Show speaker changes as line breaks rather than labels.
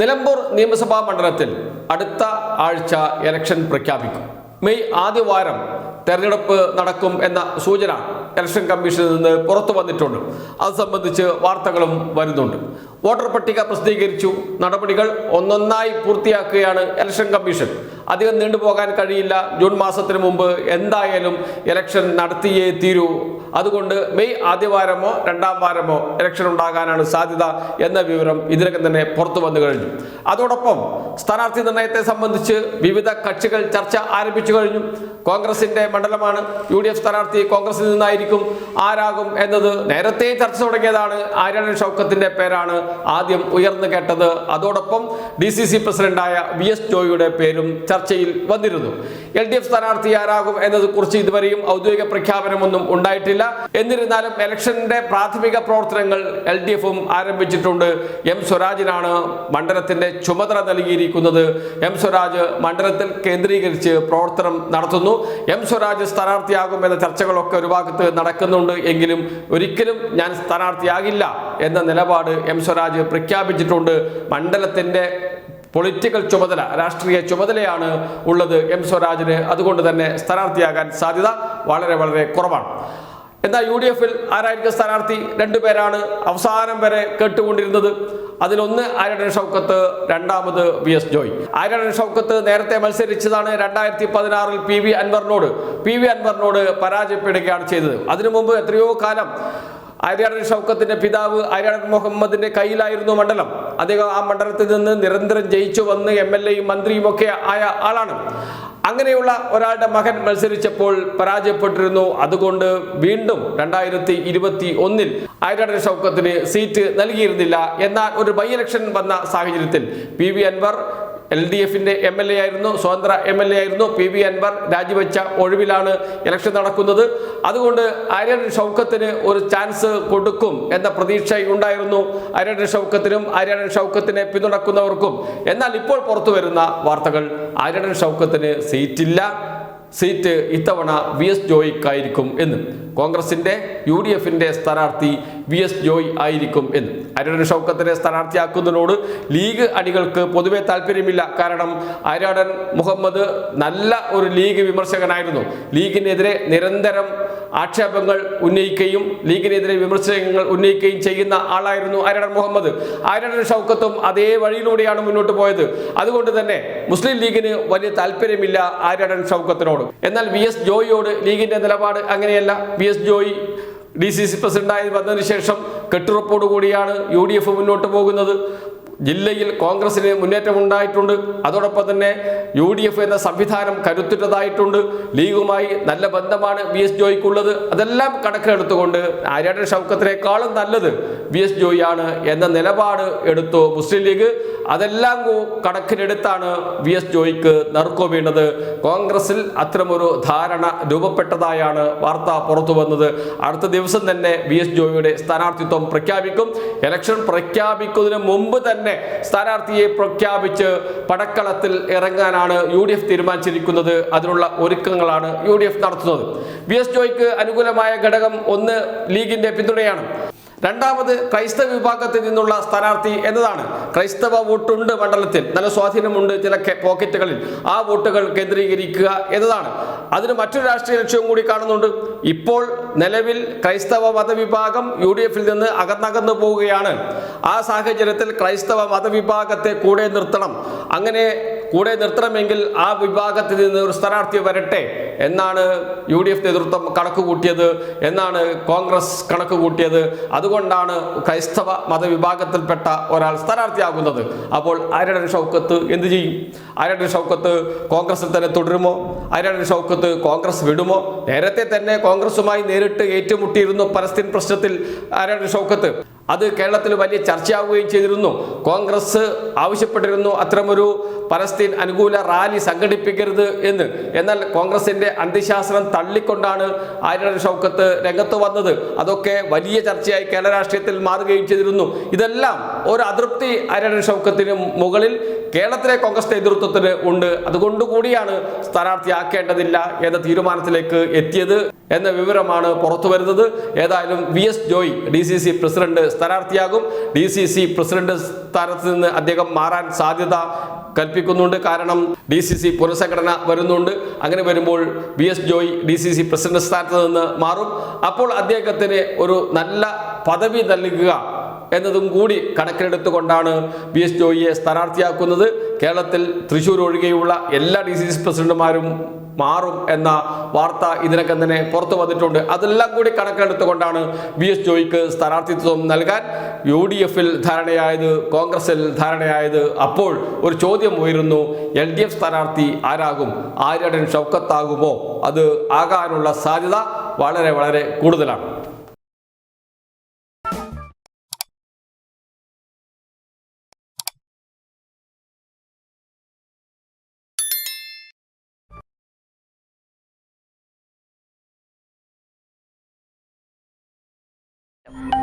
നിലമ്പൂർ നിയമസഭാ മണ്ഡലത്തിൽ അടുത്ത ആഴ്ച ഇലക്ഷൻ പ്രഖ്യാപിക്കും. മെയ് ആദ്യവാരം തെരഞ്ഞെടുപ്പ് നടക്കും എന്ന സൂചന ഇലക്ഷൻ കമ്മീഷനിൽ നിന്ന് പുറത്തു വന്നിട്ടുണ്ട്. അത് സംബന്ധിച്ച് വാർത്തകളും വരുന്നുണ്ട്. വോട്ടർ പട്ടിക പ്രസിദ്ധീകരിച്ചു. നടപടികൾ ഒന്നൊന്നായി പൂർത്തിയാക്കുകയാണ് ഇലക്ഷൻ കമ്മീഷൻ. അധികം നീണ്ടുപോകാൻ കഴിയില്ല. ജൂൺ മാസത്തിന് മുമ്പ് എന്തായാലും ഇലക്ഷൻ നടത്തിയേ തീരൂ. അതുകൊണ്ട് മെയ് ആദ്യവാരമോ രണ്ടാം വാരമോ ഇലക്ഷൻ ഉണ്ടാകാനാണ് സാധ്യത എന്ന വിവരം ഇതിനകം തന്നെ പുറത്തു വന്നു കഴിഞ്ഞു. അതോടൊപ്പം സ്ഥാനാർത്ഥി നിർണയത്തെ സംബന്ധിച്ച് വിവിധ കക്ഷികൾ ചർച്ച ആരംഭിച്ചു കഴിഞ്ഞു. കോൺഗ്രസിന്റെ മണ്ഡലമാണ് യു ഡി എഫ് സ്ഥാനാർത്ഥി കോൺഗ്രസിൽ നിന്നായിരിക്കും ആരാകും എന്നത് നേരത്തെ ചർച്ച തുടങ്ങിയതാണ്. ആര്യാടൻ ഷൗക്കത്തിന്റെ പേരാണ് ആദ്യം ഉയർന്നു കേട്ടത്. അതോടൊപ്പം ഡി സി സി പ്രസിഡന്റായ വി എസ് ജോയിയുടെ പേരും ചർച്ചയിൽ വന്നിരുന്നു. എൽ ഡി എഫ് സ്ഥാനാർത്ഥി ആരാകും എന്നത് കുറിച്ച് ഇതുവരെയും ഔദ്യോഗിക പ്രഖ്യാപനമൊന്നും ഉണ്ടായിട്ടില്ല. എന്നിരുന്നാലും ഇലക്ഷന്റെ പ്രാഥമിക പ്രവർത്തനങ്ങൾ എൽ ഡി എഫും ആരംഭിച്ചിട്ടുണ്ട്. എം സ്വരാജിനാണ് മണ്ഡലത്തിന്റെ ചുമതല നൽകിയിരിക്കുന്നത്. എം സ്വരാജ് മണ്ഡലത്തിൽ കേന്ദ്രീകരിച്ച് പ്രവർത്തനം നടത്തുന്നു. എം സ്വരാജ് സ്ഥാനാർത്ഥിയാകും എന്ന ചർച്ചകളൊക്കെ ഒരു ഭാഗത്ത് നടക്കുന്നുണ്ട് എങ്കിലും ഒരിക്കലും ഞാൻ സ്ഥാനാർത്ഥിയാകില്ല എന്ന നിലപാട് എം സ്വരാജ് പ്രഖ്യാപിച്ചിട്ടുണ്ട്. മണ്ഡലത്തിന്റെ പൊളിറ്റിക്കൽ ചുമതല രാഷ്ട്രീയ ചുമതലയാണ് ഉള്ളത് എം സ്വരാജിന്. അതുകൊണ്ട് തന്നെ സ്ഥാനാർത്ഥിയാകാൻ സാധ്യത വളരെ വളരെ കുറവാണ്. എന്നാൽ യു ഡി എഫിൽ ആരായിരിക്കും സ്ഥാനാർത്ഥി? രണ്ടുപേരാണ് അവസാനം വരെ കേട്ടുകൊണ്ടിരുന്നത്. അതിലൊന്ന് ആര്യടൻ ഷൗക്കത്ത് രണ്ടാമത് വി എസ് ജോയ്. ആര്യടൻ ഷൗക്കത്ത് നേരത്തെ മത്സരിച്ചതാണ് രണ്ടായിരത്തി പതിനാറിൽ പി വി അൻവറിനോട്. പി വി അൻവറിനോട് പരാജയപ്പെടുകയാണ് ചെയ്തത്. അതിനു മുമ്പ് എത്രയോ കാലം ആര്യാടൻ ഷൗക്കത്തിന്റെ പിതാവ് ആര്യാടൻ മുഹമ്മദിന്റെ കയ്യിലായിരുന്നു മണ്ഡലം. അദ്ദേഹം ആ മണ്ഡലത്തിൽ നിന്ന് നിരന്തരം ജയിച്ചു വന്ന് എം എൽ എയും മന്ത്രിയും ഒക്കെ ആയ ആളാണ്. അങ്ങനെയുള്ള ഒരാളുടെ മകൻ മത്സരിച്ചപ്പോൾ പരാജയപ്പെട്ടിരുന്നു. അതുകൊണ്ട് വീണ്ടും രണ്ടായിരത്തി ഇരുപത്തി ഒന്നിൽ ആര്യാടൻ ഷൗക്കത്തിന് സീറ്റ് നൽകിയിരുന്നില്ല. എന്നാൽ ഒരു ബൈ ഇലക്ഷൻ വന്ന സാഹചര്യത്തിൽ P V Anvar L D എഫിന്റെ എം എൽ എ ആയിരുന്നു സ്വതന്ത്ര എം എൽ എ ആയിരുന്നു പി വി അൻവർ രാജിവെച്ച ഒഴിവിലാണ് ഇലക്ഷൻ നടക്കുന്നത്. അതുകൊണ്ട് ആര്യൻ ഷൗക്കത്തിന് ഒരു ചാൻസ് കൊടുക്കും എന്ന പ്രതീക്ഷ ഉണ്ടായിരുന്നു. ആര്യൻ ഷൗക്കത്തിനും ആര്യൻ ഷൗക്കത്തിനെ പിന്തുണക്കുന്നവർക്കും. എന്നാൽ ഇപ്പോൾ പുറത്തു വരുന്ന വാർത്തകൾ ആര്യൻ ഷൗക്കത്തിന് സീറ്റില്ല. സീറ്റ് ഇത്തവണ വി എസ് ജോയിക്കായിരിക്കും എന്ന്. കോൺഗ്രസിന്റെ യു ഡി എഫിന്റെ സ്ഥാനാർത്ഥി വി എസ് ജോയ് ആയിരിക്കും എന്ന്. അരുടൻ ഷൗക്കത്തിനെ സ്ഥാനാർത്ഥിയാക്കുന്നതിനോട് ലീഗ് അണികൾക്ക് പൊതുവെ താല്പര്യമില്ല. കാരണം ആര്യാടൻ മുഹമ്മദ് നല്ല ഒരു ലീഗ് വിമർശകനായിരുന്നു. ലീഗിനെതിരെ നിരന്തരം ആക്ഷേപങ്ങൾ ഉന്നയിക്കുകയും ലീഗിനെതിരെ വിമർശനങ്ങൾ ഉന്നയിക്കുകയും ചെയ്യുന്ന ആളായിരുന്നു അരടൻ മുഹമ്മദ്. അരടൻ ഷൗക്കത്തും അതേ വഴിയിലൂടെയാണ് മുന്നോട്ട് പോയത്. അതുകൊണ്ട് തന്നെ മുസ്ലിം ലീഗിന് വലിയ താല്പര്യമില്ല ആര്യാടൻ ഷൗക്കത്തിനോട്. എന്നാൽ വി എസ് ജോയിയോട് ലീഗിന്റെ നിലപാട് അങ്ങനെയല്ല. V S Joy D C C പ്രസിഡന്റായി വന്നതിന് ശേഷം കെട്ടുറപ്പോടുകൂടിയാണ് യു ഡി എഫ് മുന്നോട്ട് പോകുന്നത്. ജില്ലയിൽ കോൺഗ്രസിന് മുന്നേറ്റം ഉണ്ടായിട്ടുണ്ട് അതോടൊപ്പം തന്നെ യു ഡി എഫ് എന്ന സംവിധാനം കരുത്തുറ്റതായിട്ടുണ്ട്. ലീഗുമായി നല്ല ബന്ധമാണ് വി എസ് ജോയിക്കുള്ളത്. അതെല്ലാം കണക്കിലെടുത്തുകൊണ്ട് ആര്യാടൻ ഷൗക്കത്തിനേക്കാളും നല്ലത് വി എസ് ജോയിയാണ് എന്ന നിലപാട് എടുത്തു മുസ്ലിം ലീഗ്. അതെല്ലാം കണക്കിലെടുത്താണ് വി എസ് ജോയിക്ക് നറുക്കു വീണത്. കോൺഗ്രസിൽ അത്തരമൊരു ധാരണ രൂപപ്പെട്ടതായാണ് വാർത്ത പുറത്തു വന്നത്. അടുത്ത ദിവസം തന്നെ വി എസ് ജോയിയുടെ സ്ഥാനാർത്ഥിത്വം പ്രഖ്യാപിക്കും. ഇലക്ഷൻ പ്രഖ്യാപിക്കുന്നതിന് മുമ്പ് തന്നെ സ്ഥാനാർത്ഥിയെ പ്രഖ്യാപിച്ച് പടക്കളത്തിൽ ഇറങ്ങാനാണ് യു ഡി എഫ് തീരുമാനിച്ചിരിക്കുന്നത്. അതിനുള്ള ഒരുക്കങ്ങളാണ് യു ഡി എഫ് നടത്തുന്നത്. വി എസ് ജോയ്ക്ക് അനുകൂലമായ ഘടകം ഒന്ന് ലീഗിന്റെ പിന്തുണയാണ്. രണ്ടാമത് ക്രൈസ്തവ വിഭാഗത്തിൽ നിന്നുള്ള സ്ഥാനാർത്ഥി എന്നതാണ്. ക്രൈസ്തവ വോട്ടുണ്ട് മണ്ഡലത്തിൽ. നല്ല സ്വാധീനമുണ്ട് ചില പോക്കറ്റുകളിൽ. ആ വോട്ടുകൾ കേന്ദ്രീകരിക്കുക എന്നതാണ്. അതിന് മറ്റൊരു രാഷ്ട്രീയ ലക്ഷ്യവും കൂടി കാണുന്നുണ്ട്. ഇപ്പോൾ നിലവിൽ ക്രൈസ്തവ മതവിഭാഗം യു ഡി എഫിൽ നിന്ന് അകന്നകന്നു പോവുകയാണ്. ആ സാഹചര്യത്തിൽ ക്രൈസ്തവ മതവിഭാഗത്തെ കൂടെ നിർത്തണം. അങ്ങനെ കൂടെ നിർത്തണമെങ്കിൽ ആ വിഭാഗത്തിൽ നിന്ന് ഒരു സ്ഥാനാർത്ഥി വരട്ടെ എന്നാണ് യു ഡി എഫ് നേതൃത്വം കണക്ക് കൂട്ടിയത് എന്നാണ് കോൺഗ്രസ് കണക്ക് കൂട്ടിയത് അതുകൊണ്ടാണ് ക്രൈസ്തവ മതവിഭാഗത്തിൽപ്പെട്ട ഒരാൾ സ്ഥാനാർത്ഥിയാകുന്നത്. അപ്പോൾ ആര്യടൻ ഷൗക്കത്ത് എന്ത് ചെയ്യും? ആര്യടൻ ഷൗക്കത്ത് കോൺഗ്രസിൽ തന്നെ തുടരുമോ? ആര്യടൻ ഷൗക്കത്ത് കോൺഗ്രസ് വിടുമോ? നേരത്തെ തന്നെ കോൺഗ്രസുമായി നേരിട്ട് ഏറ്റുമുട്ടിയിരുന്നു പലസ്തീൻ പ്രശ്നത്തിൽ ആര്യടൻ ഷൗക്കത്ത്. അത് കേരളത്തിൽ വലിയ ചർച്ചയാവുകയും ചെയ്തിരുന്നു. കോൺഗ്രസ് ആവശ്യപ്പെട്ടിരുന്നു അത്തരമൊരു പലസ്തീൻ അനുകൂല റാലി സംഘടിപ്പിക്കരുത് എന്ന്. എന്നാൽ കോൺഗ്രസിന്റെ അന്ത്യശാസ്ത്രം തള്ളിക്കൊണ്ടാണ് ആര്യൻ ഷൗക്കത്ത് രംഗത്ത് വന്നത്. അതൊക്കെ വലിയ ചർച്ചയായി കേരള രാഷ്ട്രീയത്തിൽ മാറുകയും ചെയ്തിരുന്നു. ഇതെല്ലാം ഒരു അതൃപ്തി ആര്യൻ ഷൗക്കത്തിന് മുകളിൽ കേരളത്തിലെ കോൺഗ്രസ് നേതൃത്വത്തിന് ഉണ്ട്. അതുകൊണ്ട് കൂടിയാണ് സ്ഥാനാർത്ഥിയാക്കേണ്ടതില്ല എന്ന തീരുമാനത്തിലേക്ക് എത്തിയത് എന്ന വിവരമാണ് പുറത്തു വരുന്നത് ഏതായാലും V S Joy D C C president സ്ഥാനാർത്ഥിയാകും. D C C president സ്ഥാനത്ത് നിന്ന് അദ്ദേഹം മാറാൻ സാധ്യത കൽപ്പിക്കുന്നുണ്ട്. കാരണം ഡി സി സി പുനഃസംഘടന വരുന്നുണ്ട്. അങ്ങനെ വരുമ്പോൾ V S Joy D C C president സ്ഥാനത്ത് നിന്ന് മാറും. അപ്പോൾ അദ്ദേഹത്തിന് ഒരു നല്ല പദവി നൽകുക എന്നതും കൂടി കണക്കിലെടുത്തുകൊണ്ടാണ് വി എസ് ജോയിയെ സ്ഥാനാർത്ഥിയാക്കുന്നത്. കേരളത്തിൽ തൃശൂർ ഒഴികെയുള്ള എല്ലാ ഡി സി സി പ്രസിഡന്റുമാരും മാറും എന്ന വാർത്ത ഇതിനകം തന്നെ പുറത്തു വന്നിട്ടുണ്ട്. അതെല്ലാം കൂടി കണക്കിലെടുത്തുകൊണ്ടാണ് ബി എസ് ജോയിക്ക് സ്ഥാനാർത്ഥിത്വം നൽകാൻ യു ഡി എഫിൽ ധാരണയായത് കോൺഗ്രസിൽ ധാരണയായത്. അപ്പോൾ ഒരു ചോദ്യം ഉയരുന്നു എൽ ഡി എഫ് സ്ഥാനാർത്ഥി ആരാകും? ആര്യടൻ ഷൗക്കത്താകുമോ? അത് ആകാനുള്ള സാധ്യത വളരെ വളരെ കൂടുതലാണ്. Thank you.